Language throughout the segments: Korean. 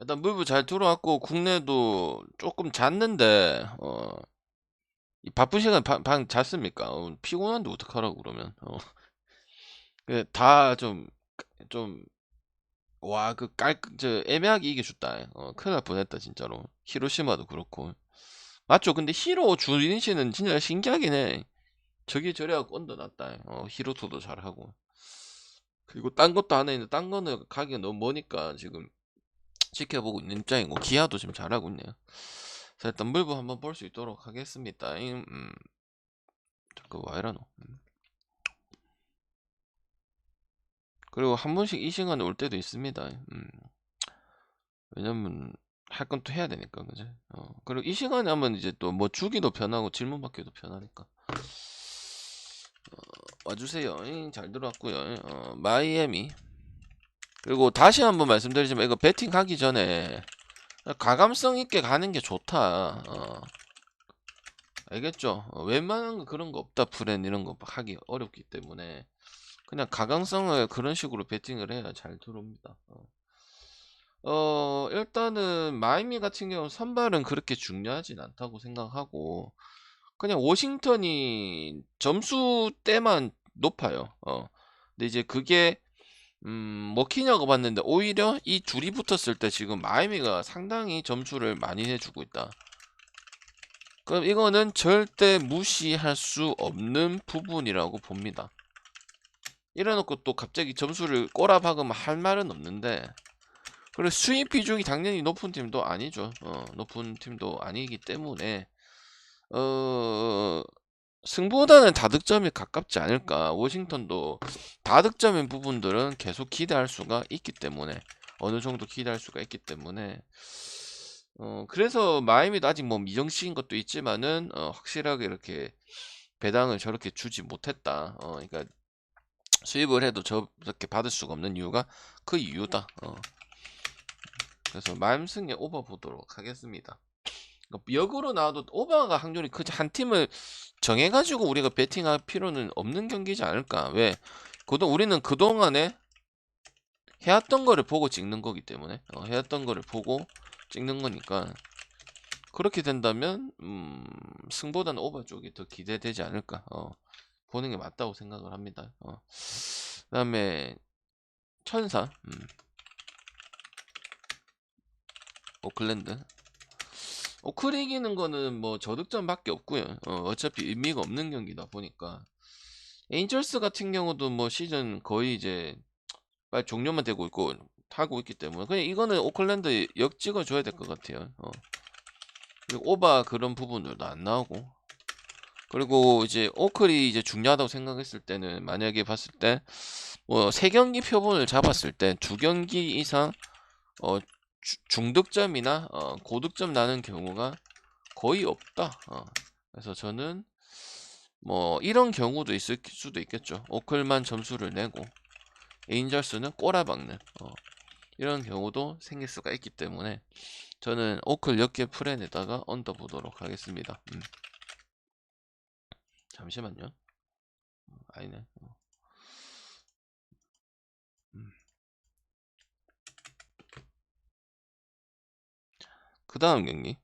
일단 물부 잘 들어왔고 국내도 조금 잤는데 어, 이 바쁜 시간 방, 방 잤습니까? 어, 피곤한데 어떡하라고 그러면 어. 다 좀 좀 와 그 깔 저 애매하게 이겨줬다. 어, 큰일 날 뻔했다 진짜로. 히로시마도 그렇고 맞죠? 근데 히로 주니시는 진짜 신기하긴 해. 저기 저래갖고 언더났다. 어, 히로토도 잘하고. 그리고 딴 것도 안 했는데 딴 거는 가기가 너무 머니까 지금 지켜보고 있는 입장이고 기아도 지금 잘하고 있네요. 자 일단 물부 한번 볼 수 있도록 하겠습니다. 음, 음. 잠깐 와 이러노. 음. 그리고 한 번씩 이 시간에 올 때도 있습니다. 음. 왜냐면 할 건 또 해야 되니까 그죠? 어. 그리고 이 시간에 하면 이제 또 뭐 주기도 편하고 질문 받기도 편하니까. 어, 와주세요. 잉, 잘 들어왔고요. 어, 마이애미. 그리고 다시 한번 말씀드리지만 이거 배팅 하기 전에 가감성 있게 가는 게 좋다. 어. 알겠죠? 어, 웬만한 거 그런 거 없다. 프렌 이런 거 하기 어렵기 때문에 그냥 가강성을 그런 식으로 배팅을 해야 잘 들어옵니다. 어. 어, 일단은 마이미 같은 경우 선발은 그렇게 중요하진 않다고 생각하고 그냥 워싱턴이 점수대만 높아요. 어. 근데 이제 그게 음, 먹히냐고 봤는데 오히려 이 둘이 붙었을 때 지금 마이미가 상당히 점수를 많이 내주고 있다. 그럼 이거는 절대 무시할 수 없는 부분이라고 봅니다. 이래놓고 또 갑자기 점수를 꼬라박으면 할 말은 없는데 그리고 수입 비중이 당연히 높은 팀도 아니죠. 어, 높은 팀도 아니기 때문에 어, 승보다는 다득점이 가깝지 않을까. 워싱턴도 다득점인 부분들은 계속 기대할 수가 있기 때문에 어느 정도 기대할 수가 있기 때문에 어, 그래서 마이미도 아직 뭐 미정식인 것도 있지만은 어, 확실하게 이렇게 배당을 저렇게 주지 못했다. 어, 그러니까 수입을 해도 저렇게 받을 수가 없는 이유가 그 이유다. 어. 그래서 마임승에 오버 보도록 하겠습니다. 그러니까 역으로 나와도 오버가 확률이 크지 한 팀을 정해가지고 우리가 베팅할 필요는 없는 경기지 않을까? 왜? 그동 우리는 그 동안에 해왔던 거를 보고 찍는 거기 때문에 어, 해왔던 거를 보고 찍는 거니까 그렇게 된다면 음, 승보다는 오버 쪽이 더 기대되지 않을까? 어. 보는 게 맞다고 생각을 합니다. 어. 그 다음에 천사, 음. 오클랜드. 오클 이기는 거는 뭐 저득점밖에 없고요. 어, 차피 의미가 없는 경기다 보니까 에인절스 같은 경우도 뭐 시즌 거의 이제 빨리 종료만 되고 있고 타고 있기 때문에 그냥 이거는 오클랜드 역 찍어줘야 될 것 같아요. 어. 그리고 오바 그런 부분들도 안 나오고 그리고 이제 오클이 이제 중요하다고 생각했을 때는 만약에 봤을 때 뭐 세 경기 표본을 잡았을 때 두 경기 이상 어 주, 중득점이나 어 고득점 나는 경우가 거의 없다. 어 그래서 저는 뭐 이런 경우도 있을 수도 있겠죠. 오클만 점수를 내고 에인절스는 꼬라박는 어 이런 경우도 생길 수가 있기 때문에 저는 오클 역계 프렌에다가 언더 보도록 하겠습니다. 음. 잠시만요. 어, 아니네. 어. 그 다음 경기.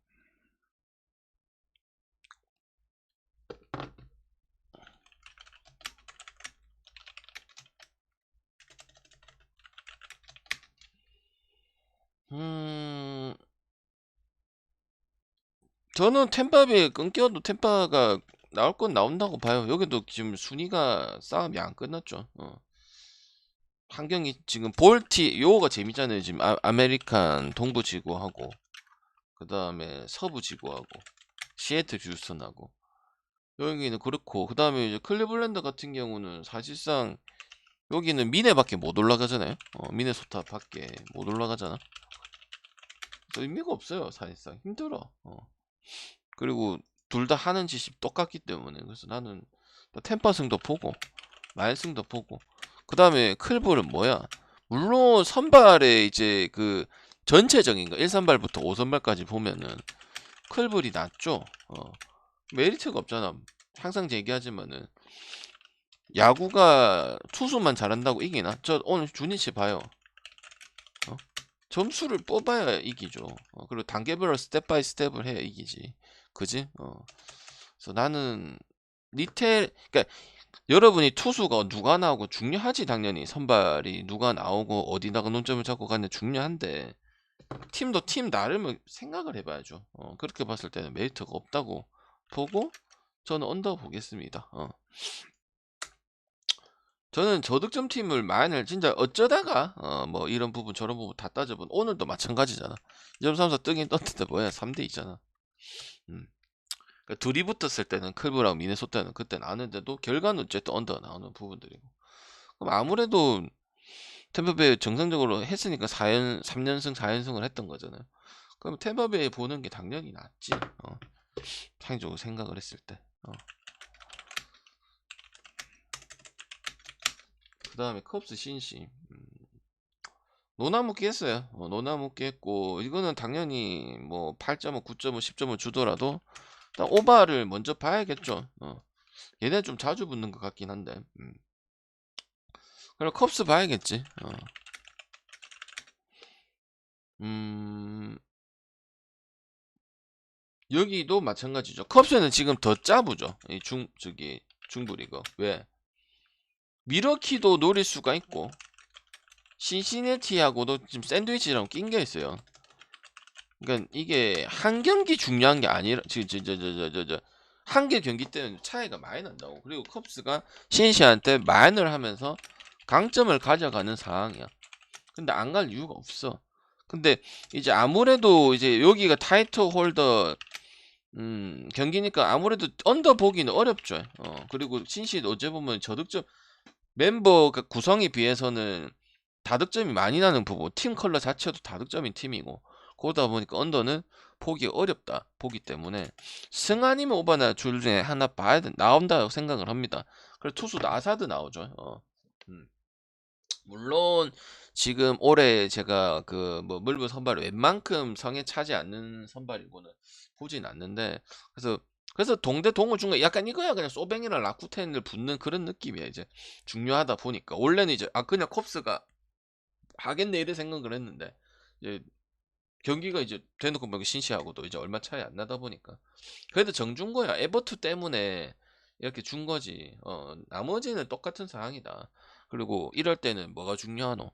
음, 저는 템파비 끊겨도 템파가 나올 건 나온다고 봐요. 여기도 지금 순위가 싸움이 안 끝났죠. 어. 한 경기 지금 볼티 요거가 재밌잖아요. 지금 아, 메리칸 동부 지구하고 그 다음에 서부 지구하고 시애틀 휴스턴하고 여기는 그렇고 그 다음에 이제 클리블랜드 같은 경우는 사실상 여기는 미네밖에 못 올라가잖아요. 어, 미네소타 밖에 못 올라가잖아. 의미가 없어요. 사실상 힘들어. 어. 그리고 둘 다 하는 짓이 똑같기 때문에 그래서 나는 템퍼승도 보고 마일승도 보고 그 다음에 클볼은 뭐야 물론 선발에 이제 그 전체적인 거 1선발부터 5선발까지 보면은 클볼이 낫죠 어. 메리트가 없잖아 항상 얘기하지만은 야구가 투수만 잘한다고 이기나? 저 오늘 주니치 봐요 어? 점수를 뽑아야 이기죠. 어, 그리고 단계별로 스텝 바이 스텝을 해야 이기지. 그지? 어. 그래서 나는 리텔 그러니까 여러분이 투수가 누가 나오고 중요하지 당연히 선발이 누가 나오고 어디다가 논점을 잡고 가냐 중요한데 팀도 팀 나름을 생각을 해봐야죠. 어, 그렇게 봤을 때는 메리트가 없다고 보고 저는 언더 보겠습니다. 어. 저는 저득점 팀을 많이 진짜 어쩌다가 어, 뭐 이런 부분 저런 부분 다 따져본 오늘도 마찬가지잖아. 2.34 뜨긴 떴는데 뭐야 3대 2잖아. 음. 그러니까 둘이 붙었을 때는 클브랑 미네소타는 그때 나는데도 결과는 어쨌든 언더 나오는 부분들이고. 그럼 아무래도 템퍼베이 정상적으로 했으니까 4연 3연승 4연승을 했던 거잖아요. 그럼 템퍼베이 보는 게 당연히 낫지. 어. 상적으로 생각을 했을 때. 어. 그 다음에 컵스 신시. 음. 노나무끼 했어요. 어, 노나무끼 했고 이거는 당연히 뭐 8.5, 9.5, 10.5 주더라도 일단 오바를 먼저 봐야겠죠. 어. 얘네 좀 자주 붙는 것 같긴 한데. 음. 그럼 컵스 봐야겠지. 어. 음. 여기도 마찬가지죠. 컵스는 지금 더 짜부죠. 이 중 저기 리그. 왜? 미러키도 노릴 수가 있고 신시내티하고도 지금 샌드위치랑 낀게 있어요. 그러니까 이게 한 경기 중요한 게 아니라 지금 저저 저 저 저 한 개 경기 때는 차이가 많이 난다고. 그리고 컵스가 신시한테 만을 하면서 강점을 가져가는 상황이야. 근데 안 갈 이유가 없어. 근데 이제 아무래도 이제 여기가 타이틀 홀더 음, 경기니까 아무래도 언더 보기는 어렵죠. 어, 그리고 신시도 어째 보면 저득점 멤버 그 구성에 비해서는 다득점이 많이 나는 부분, 팀 컬러 자체도 다득점인 팀이고, 그러다 보니까 언더는 보기 어렵다. 보기 때문에 승 아니면 오바나 줄 중에 하나 봐야 돼, 나온다고 생각을 합니다. 그래서 투수 나사드 나오죠. 어. 음. 물론 지금 올해 제가 그 뭐 물부 선발 웬만큼 성에 차지 않는 선발이고는 보진 않는데 그래서 그래서 동대 동호 중간 약간 이거야. 그냥 소뱅이랑 라쿠텐을 붙는 그런 느낌이야 이제. 중요하다 보니까. 원래는 이제 아 그냥 컵스가 하겠네 이래 생각을 했는데 이제 경기가 이제 대놓고 뭐 신시하고도 이제 얼마 차이 안 나다 보니까. 그래도 정준 거야. 에버투 때문에 이렇게 준 거지. 어 나머지는 똑같은 상황이다 그리고 이럴 때는 뭐가 중요하노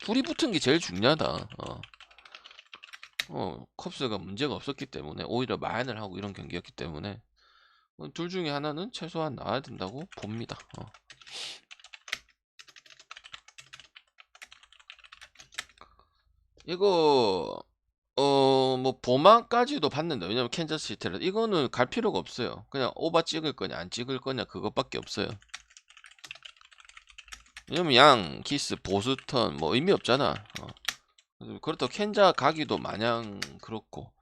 둘이 붙은 게 제일 중요하다 어. 어, 컵스가 문제가 없었기 때문에 오히려 마인을 하고 이런 경기였기 때문에 어, 둘 중에 하나는 최소한 나와야 된다고 봅니다. 어. 이거 어 뭐 보마까지도 봤는데 왜냐면 캔자스 시티라 이거는 갈 필요가 없어요. 그냥 오바 찍을 거냐 안 찍을 거냐 그것밖에 없어요. 왜냐면 양, 키스, 보스턴 뭐 의미 없잖아. 어. 그렇다고 켄자 가기도 마냥 그렇고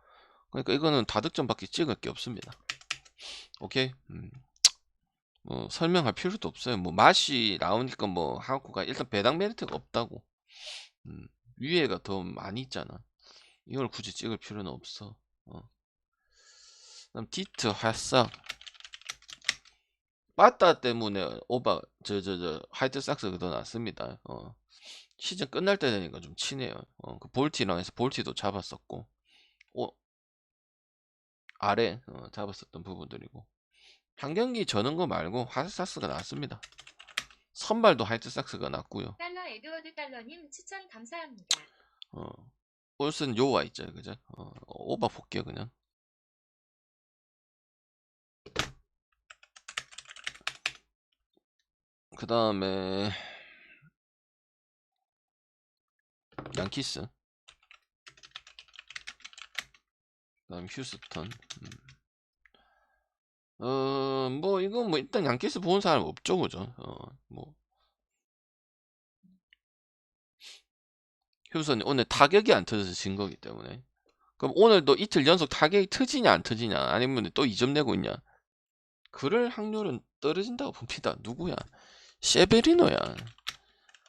그러니까 이거는 다득점밖에 찍을 게 없습니다 오케이 음. 뭐 설명할 필요도 없어요 뭐 맛이 나오니까 뭐 하고가 일단 배당 메리트가 없다고 음. 위에가 더 많이 있잖아 이걸 굳이 찍을 필요는 없어 어. 그다음 디트 화싹 빠따 때문에 오바 저 저저 화이트 삭스가 더 낫습니다 어. 시즌 끝날 때 되니까 좀 치네요. 어, 그 볼티랑 해서 볼티도 잡았었고, 오, 아래 어, 잡았었던 부분들이고, 한 경기 저는 거 말고 하스삭스가 나왔습니다. 선발도 하이트삭스가 났고요. 달러 에드워드 달러님 추천 감사합니다. 어, 올슨 요와 있죠, 그죠? 어, 오바 볼게요, 그냥. 그 다음에 양키스. 그 다음 휴스턴. 음. 어 뭐 이거 뭐 일단 양키스 보는 사람 없죠 그죠? 어 뭐. 휴스턴이 오늘 타격이 안 터져서 진 거기 때문에. 그럼 오늘도 이틀 연속 타격이 터지냐 안 터지냐? 아니면 또 2점 내고 있냐? 그럴 확률은 떨어진다고 봅니다. 누구야 셰베리노야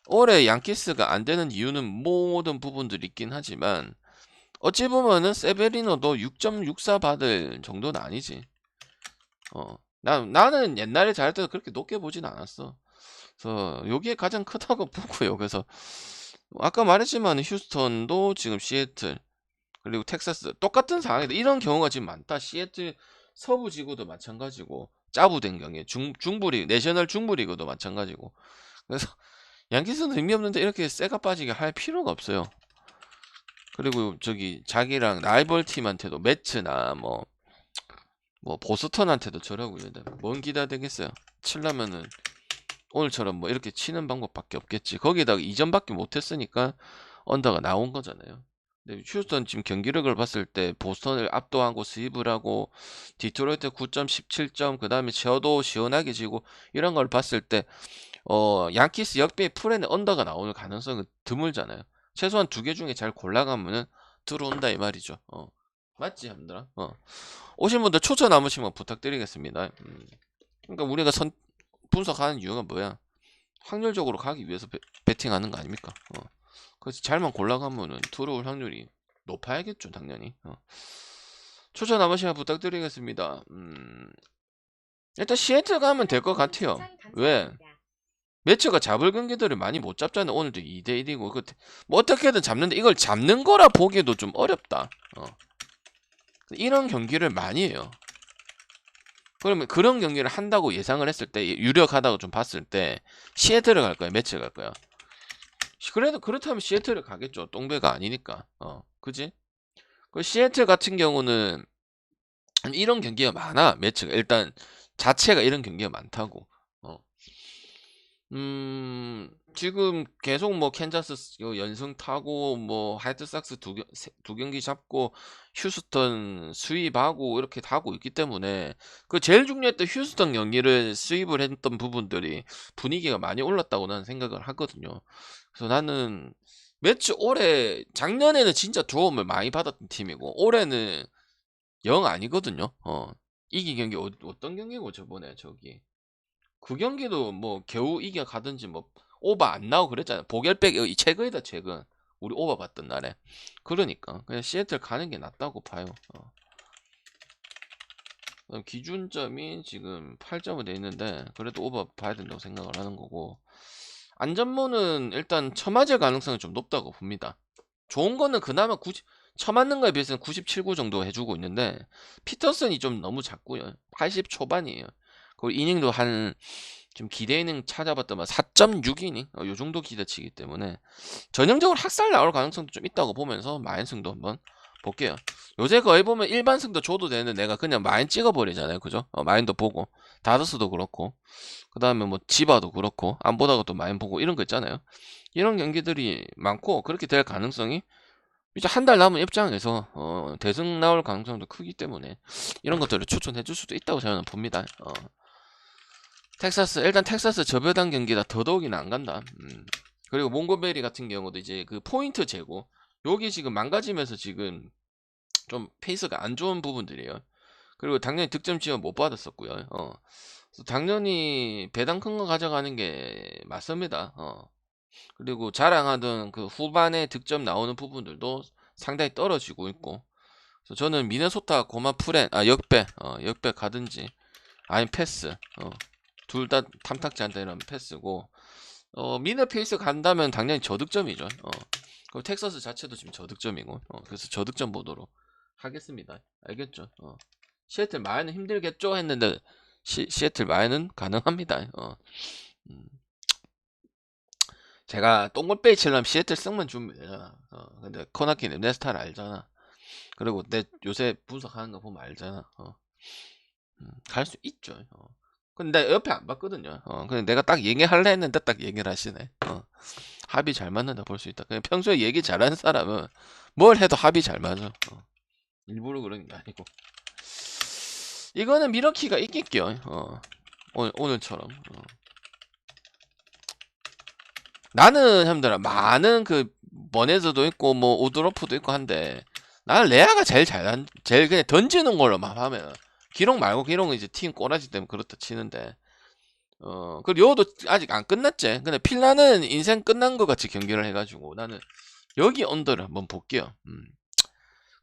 올해 양키스가 안 되는 이유는 모든 부분들이 있긴 하지만 어찌 보면은 세베리노도 6.64 받을 정도는 아니지. 어, 나, 나는 옛날에 잘할 때도 그렇게 높게 보진 않았어. 그래서 여기에 가장 크다고 보고요. 그래서 아까 말했지만 휴스턴도 지금 시애틀 그리고 텍사스 똑같은 상황이다. 이런 경우가 지금 많다. 시애틀 서부 지구도 마찬가지고 짜부된 경기 중 중부리 내셔널 중부리그도 마찬가지고 그래서 양키스는 의미 없는데 이렇게 세가 빠지게 할 필요가 없어요. 그리고 저기 자기랑 라이벌 팀한테도 매츠나 뭐뭐 보스턴한테도 저러고 있는데 뭔 기대가 되겠어요. 칠라면은 오늘처럼 뭐 이렇게 치는 방법밖에 없겠지. 거기다가 이전밖에 못했으니까 언더가 나온 거잖아요. 근데 휴스턴 지금 경기력을 봤을 때 보스턴을 압도하고 스윕을 하고 디트로이트 9점 17점 그 다음에 저도 시원하게 지고 이런 걸 봤을 때 어, 양키스 역배의 풀에는 언더가 나오는 가능성은 드물잖아요. 최소한 두 개 중에 잘 골라가면은 들어온다 이 말이죠. 어. 맞지, 형들아? 어. 오신 분들 초청 남으시면 부탁드리겠습니다. 음. 그러니까 우리가 선 분석하는 이유가 뭐야? 확률적으로 가기 위해서 배, 베팅하는 거 아닙니까? 어. 그래서 잘만 골라가면은 들어올 확률이 높아야겠죠, 당연히. 어. 초청 남으시면 부탁드리겠습니다. 음. 일단 시애틀 가면 될 것 같아요. 왜? 매치가 잡을 경기들을 많이 못 잡잖아요. 오늘도 2대1이고. 그, 뭐 어떻게든 잡는데 이걸 잡는 거라 보기에도 좀 어렵다. 어. 이런 경기를 많이 해요. 그러면 그런 경기를 한다고 예상을 했을 때, 유력하다고 좀 봤을 때, 시애틀을 갈 거야, 매치 갈 거야. 그래도 그렇다면 시애틀을 가겠죠. 똥배가 아니니까. 어, 그지? 그 시애틀 같은 경우는 이런 경기가 많아, 매치가. 일단 자체가 이런 경기가 많다고. 어. 음, 지금 계속 뭐 캔자스 요 연승 타고 뭐 화이트삭스 두, 경- 세- 두 경기 잡고 휴스턴 수입하고 이렇게 하고 있기 때문에 그 제일 중요했던 휴스턴 경기를 수입을 했던 부분들이 분위기가 많이 올랐다고 나는 생각을 하거든요. 그래서 나는 매치 올해 작년에는 진짜 도움을 많이 받았던 팀이고 올해는 영 아니거든요. 어. 이긴 경기 어, 어떤 경기고 저번에 저기 그 경기도 뭐 겨우 이겨 가든지 뭐 오버 안 나오고 그랬잖아요. 보결백 이 최근이다 최근. 우리 오버 봤던 날에. 그러니까 그냥 시애틀 가는 게 낫다고 봐요. 어. 그다음 기준점이 지금 8점으로 돼 있는데 그래도 오버 봐야 된다고 생각을 하는 거고 안전모는 일단 처맞을 가능성이 좀 높다고 봅니다. 좋은 거는 그나마 90, 처맞는 거에 비해서는 97구 정도 해주고 있는데 피터슨이 좀 너무 작고요. 80 초반이에요. 그리고 이닝도 한 좀 기대 이닝 찾아봤더만 4.6이닝 어, 요 정도 기대치기 때문에 전형적으로 학살 나올 가능성도 좀 있다고 보면서 마인승도 한번 볼게요. 요새 거의 보면 일반 승도 줘도 되는데 내가 그냥 마인 찍어버리잖아요. 그죠? 어, 마인도 보고 다저스도 그렇고 그 다음에 뭐 지바도 그렇고 안 보다가 또 마인 보고 이런 거 있잖아요. 이런 경기들이 많고 그렇게 될 가능성이 이제 한 달 남은 입장에서 어, 대승 나올 가능성도 크기 때문에 이런 것들을 추천해 줄 수도 있다고 저는 봅니다. 어. 텍사스 일단 텍사스 저배당 경기다 더더욱이는 안 간다. 음. 그리고 몽고베리 같은 경우도 이제 그 포인트 재고 여기 지금 망가지면서 지금 좀 페이스가 안 좋은 부분들이에요. 그리고 당연히 득점 지원 못 받았었고요. 어. 당연히 배당 큰 거 가져가는 게 맞습니다. 어. 그리고 자랑하던 그 후반에 득점 나오는 부분들도 상당히 떨어지고 있고. 저는 미네소타 고마 프렌 아 역배 어, 역배 가든지 아니 패스 어, 둘 다 탐탁지 않다 이런 패스고 어, 미네 페이스 간다면 당연히 저득점이죠. 어. 그리고 텍사스 자체도 지금 저득점이고 어, 그래서 저득점 보도록 하겠습니다. 알겠죠? 어. 시애틀 마이는 힘들겠죠 했는데 시, 시애틀 마이는 가능합니다. 어. 음. 제가 똥골빼이 칠려면 시애틀 쓱만 주면 되잖아. 어. 근데 코나키는 내 스타일 알잖아. 그리고 내 요새 분석하는 거 보면 알잖아. 어. 음, 갈수 있죠. 어. 근데 옆에 안 봤거든요. 어, 근데 내가 딱 얘기할래 했는데 딱 얘기를 하시네. 어. 합이 잘 맞는다 볼 수 있다. 그냥 평소에 얘기 잘하는 사람은 뭘 해도 합이 잘 맞아. 어. 일부러 그런 게 아니고. 이거는 미러키가 있겠겨. 어. 오늘, 오늘처럼. 어. 나는 형들아 많은 그 버네즈도 있고 뭐 오드로프도 있고 한데 나는 레아가 제일 잘 제일 그냥 던지는 걸로만 하면 기록 말고 기록은 이제 팀 꼬라지 때문에 그렇다 치는데. 어 그리고 요도 아직 안 끝났지. 근데 필라는 인생 끝난 것 같이 경기를 해가지고 나는 여기 언더를 한번 볼게요. 음.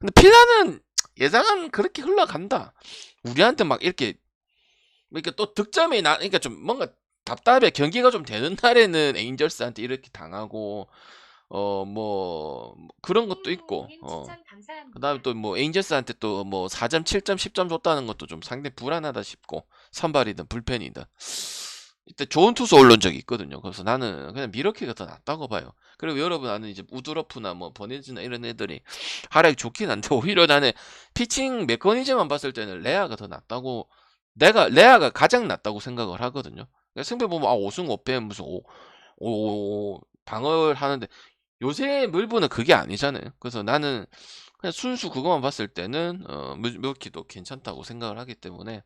근데 필라는 예상은 그렇게 흘러간다. 우리한테 막 이렇게 이렇게 또 득점이 나 그러니까 좀 뭔가 답답해. 경기가 좀 되는 날에는 에인절스한테 이렇게 당하고 어 뭐 그런 것도 있고 님 어. 그다음에 또 뭐 에인저스한테 또 뭐 4점, 7점, 10점 줬다는 것도 좀 상당히 불안하다 싶고 선발이든 불펜이든 이때 좋은 투수 올린 적이 있거든요. 그래서 나는 그냥 미러키가 더 낫다고 봐요. 그리고 여러분 아는 이제 우드러프나 뭐 버니즈나 이런 애들이 활약이 좋긴 한데 오히려 나는 피칭 메커니즘만 봤을 때는 레아가 더 낫다고 내가 레아가 가장 낫다고 생각을 하거든요. 그러니까 승패 보면 아 5승 5패 무슨 5, 5, 방어를 하는데 요새 물부는 그게 아니잖아요. 그래서 나는 그냥 순수 그것만 봤을 때는 어, milwaukee도 괜찮다고 생각을 하기 때문에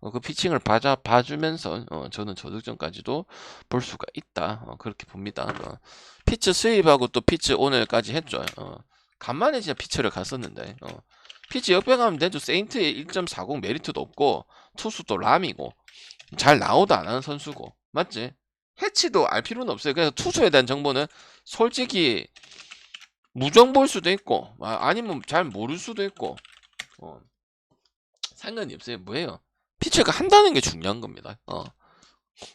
어, 그 피칭을 봐자, 봐주면서 어, 저는 저득점까지도 볼 수가 있다. 어, 그렇게 봅니다. 어, 피치 수입하고 또 피치 오늘까지 했죠. 어, 간만에 진짜 피치를 갔었는데 어, 피치 역배가면 되죠. 세인트의 1.40 메리트도 없고 투수도 람이고 잘 나오도 안 하는 선수고 맞지? 해치도 알 필요는 없어요. 그래서 투수에 대한 정보는 솔직히 무정보일 수도 있고 아, 아니면 잘 모를 수도 있고 어, 상관이 없어요. 뭐예요? 피처가 한다는 게 중요한 겁니다. 어.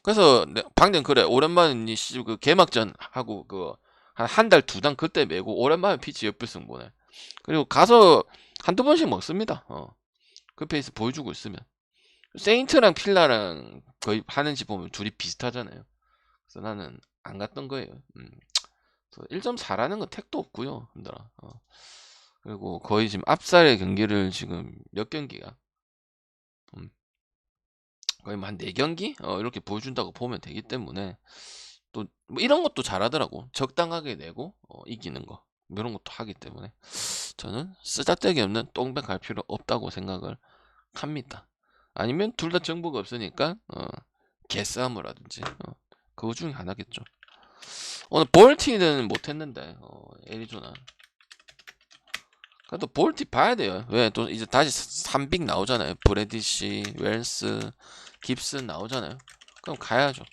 그래서 내- 방금 그래 오랜만에 그 개막전 하고 그 한 한 달두달 그때 메고 오랜만에 피치 옆에서 보네. 그리고 가서 한두 번씩 먹습니다. 어. 그 페이스 보여주고 있으면 세인트랑 필라랑 거의 하는지 보면 둘이 비슷하잖아요. 그래서 나는 안 갔던 거예요. 음. 1.4라는 건 택도 없고요. 힘들어. 어. 그리고 거의 지금 앞살의 경기를 지금 몇 경기가 음. 거의 뭐한 4경기 어, 이렇게 보여준다고 보면 되기 때문에 또 뭐 이런 것도 잘하더라고. 적당하게 내고 어, 이기는 거. 뭐 이런 것도 하기 때문에 저는 쓰잘데기 없는 똥배 갈 필요 없다고 생각을 합니다. 아니면 둘 다 정보가 없으니까 어, 개싸움을 하든지 어, 그거 중에 하나겠죠. 오늘 볼티는 못했는데 어, 애리조나. 그래도 볼티 봐야 돼요. 왜 또 이제 다시 3빅 나오잖아요. 브래디시 웰스 깁슨 나오잖아요. 그럼 가야죠.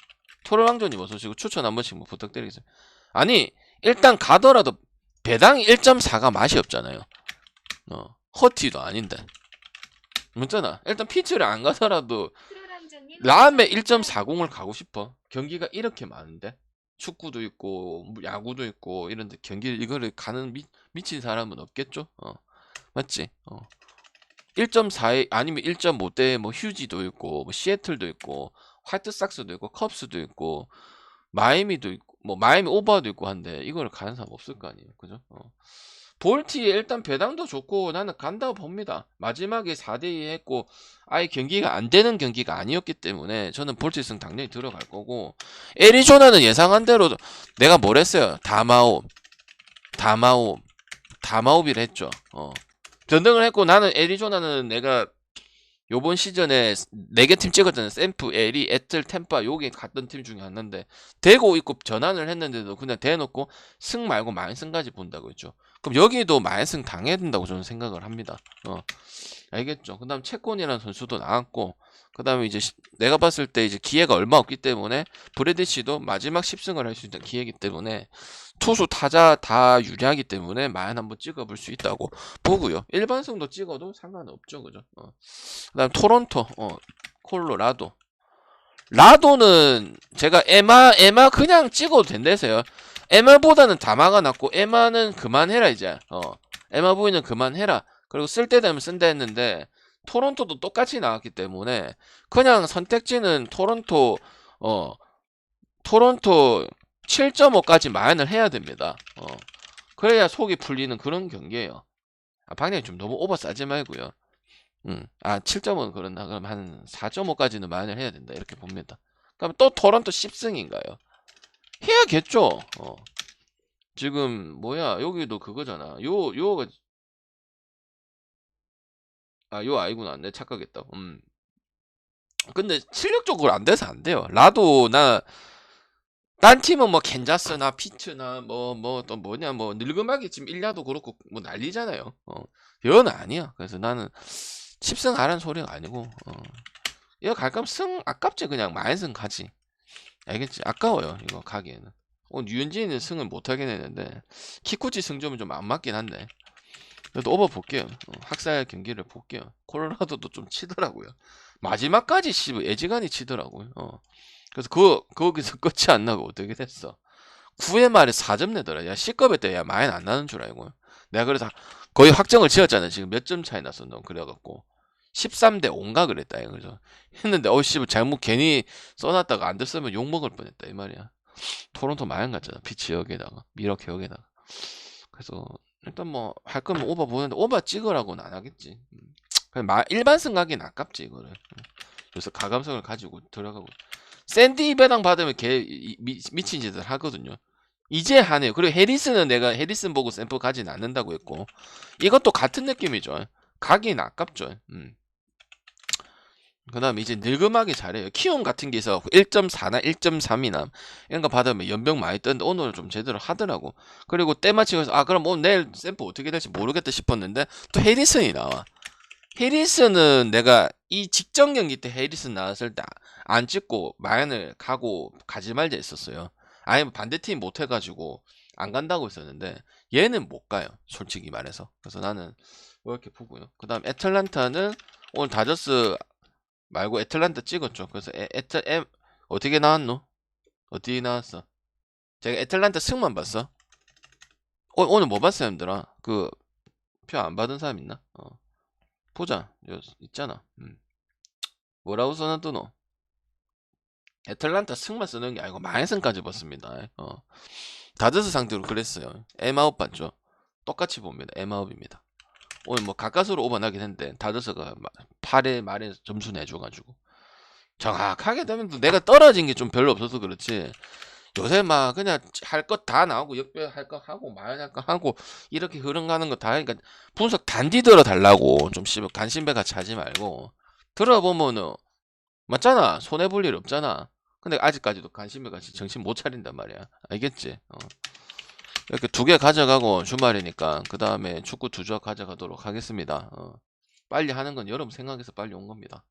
토르왕전이 어서시고 추천 한 번씩 뭐 부탁드리겠습니다. 아니 일단 가더라도 배당 1.4가 맛이 없잖아요. 어 허티도 아닌데. 문잖아 일단 피치를 안 가더라도 추천 1.40을 가고 싶어. 경기가 이렇게 많은데 축구도 있고 뭐 야구도 있고 이런데 경기를 이거를 가는 미, 미친 사람은 없겠죠? 어. 맞지? 어. 1.4에 아니면 1.5대 뭐 휴지도 있고 뭐 시애틀도 있고 화이트삭스도 있고 컵스도 있고 마이미도 있고 뭐 마이미 오버도 있고 한데 이거를 가는 사람 없을 거 아니에요. 그죠? 어. 볼티 일단 배당도 좋고 나는 간다고 봅니다. 마지막에 4대2 했고 아예 경기가 안 되는 경기가 아니었기 때문에 저는 볼티 승 당연히 들어갈 거고 애리조나는 예상한 대로 내가 뭘 했어요? 다마옵 다마옵 다마옵이라 했죠. 어. 변등을 했고 나는 애리조나는 내가 요번 시즌에 4개 팀 찍었잖아요. 샘프, 에리, 애틀, 템파 요게 갔던 팀 중에 하나인데 대고 있고 전환을 했는데도 그냥 대놓고 승 말고 만승까지 본다고 했죠. 그럼 여기도 만승 당해야 된다고 저는 생각을 합니다. 어. 알겠죠? 그 다음 채권이라는 선수도 나왔고 그 다음에 이제 시- 내가 봤을 때 이제 기회가 얼마 없기 때문에 브래디시도 마지막 10승을 할 수 있는 기회이기 때문에 투수 타자 다 유리하기 때문에 마연 한번 찍어볼 수 있다고 보고요. 일반승도 찍어도 상관없죠, 그죠? 어. 그다음 토론토, 어, 콜로라도. 라도는 제가 에마 에마 그냥 찍어도 된대서요. 에마보다는 다마가 낫고 에마는 그만해라 이제. 어. 에마 부인은 그만해라. 그리고 쓸 때 되면 쓴다 했는데 토론토도 똑같이 나왔기 때문에 그냥 선택지는 토론토 어 토론토 7.5까지 마연을 해야 됩니다. 어. 그래야 속이 풀리는 그런 경기예요. 아, 방향이 좀 너무 오버 싸지 말고요. 음. 아, 7.5는 그렇나? 그럼 한 4.5까지는 마연을 해야 된다. 이렇게 봅니다. 그럼 또 토론토 10승인가요? 해야겠죠. 어. 지금 뭐야? 여기도 그거잖아. 요 요가 아, 요 아이구나. 내 착각했다. 음. 근데 실력적으로 안 돼서 안 돼요. 라도나 딴 팀은 뭐 캔자스나 피츠나 뭐 뭐 또 뭐냐 뭐 늙음하게 지금 일야도 그렇고 뭐 난리잖아요. 어. 여는 아니야. 그래서 나는 10승 하라는 소리가 아니고 어. 이거 갈 거면 승 아깝지 그냥 만승 가지. 알겠지? 아까워요. 이거 가기에는. 어, 유현진이는 승을 못 하긴 했는데 키쿠치 승점은 좀 안 맞긴 한데. 그래도 오버 볼게요. 어, 학살 경기를 볼게요. 콜로라도도 좀 치더라고요. 마지막까지 씨 애지간히 치더라고요. 어. 그래서 그 거기서 끝이 안 나고 어떻게 됐어? 9회 말에 4점 내더라. 야, C급에 때 야, 많이 안 나는 줄 알고. 내가 그래서 거의 확정을 지었잖아. 지금 몇 점 차이 났어. 너 그래갖고. 13대 5인가 그랬다. 이거. 그래서 했는데, 어우, 씨, 잘못 괜히 써놨다가 안 됐으면 욕 먹을 뻔했다. 이 말이야. 토론토 마냥 갔잖아. 피치 여기다가. 미러키 여기다가. 그래서, 일단 뭐, 할 거면 오버 보는데, 오버 찍으라고는 안 하겠지. 음. 그냥 마- 일반 승가긴 아깝지, 이거를. 음. 그래서 가감성을 가지고 들어가고. 샌디 배당 받으면 걔 이- 미, 미친 짓을 하거든요. 이제 하네요. 그리고 해리스는 내가 해리슨 보고 샘플 가진 않는다고 했고 이것도 같은 느낌이죠. 가긴 아깝죠. 음. 그 다음에 이제 늙음하게 잘해요. 키움 같은 게 있어 1.4나 1.3이나 이런 거 받으면 연병 많이 뜨는데 오늘 좀 제대로 하더라고. 그리고 때마치고서 아 그럼 오늘 내일 샘플 어떻게 될지 모르겠다 싶었는데 또 해리슨이 나와. 해리슨은 내가 이 직전 경기 때 해리슨 나왔을 때 안 찍고 마연을 가고 가지 말자 했었어요. 아니면 반대팀 못 해가지고 안 간다고 했었는데 얘는 못 가요. 솔직히 말해서. 그래서 나는 이렇게 보고요. 그 다음 애틀란타는 오늘 다저스 말고 애틀란타 찍었죠. 그래서 애, 애틀 애, 어떻게 나왔노? 어디 나왔어? 제가 애틀란타 승만 봤어. 오, 오늘 뭐 봤어요, 형들아? 그 표 안 받은 사람 있나? 어. 보자. 여, 있잖아. 음. 뭐라고 써놨더노? 애틀란타 승만 쓰는 게 아니고 마이승까지 봤습니다. 어. 다저스 상대로 그랬어요. M9 봤죠? 똑같이 봅니다. M9입니다. 오늘 뭐 가까스로 오버나긴 했는데 다저스가 8회 말에 점수 내줘가지고. 정확하게 되면 또 내가 떨어진 게 좀 별로 없어서 그렇지. 요새 막 그냥 할 것 다 나오고 역별 할거 하고 마연 할 거 하고 이렇게 흐름 가는 거 다 하니까 분석 단디 들어 달라고. 좀 씨발 간신배 같이 하지 말고. 들어보면은 맞잖아. 손해 볼 일 없잖아. 근데 아직까지도 간신배 같이 정신 못 차린단 말이야. 알겠지? 어. 이렇게 두 개 가져가고 주말이니까 그 다음에 축구 두 조각 가져가도록 하겠습니다 어. 빨리 하는 건 여러분 생각해서 빨리 온 겁니다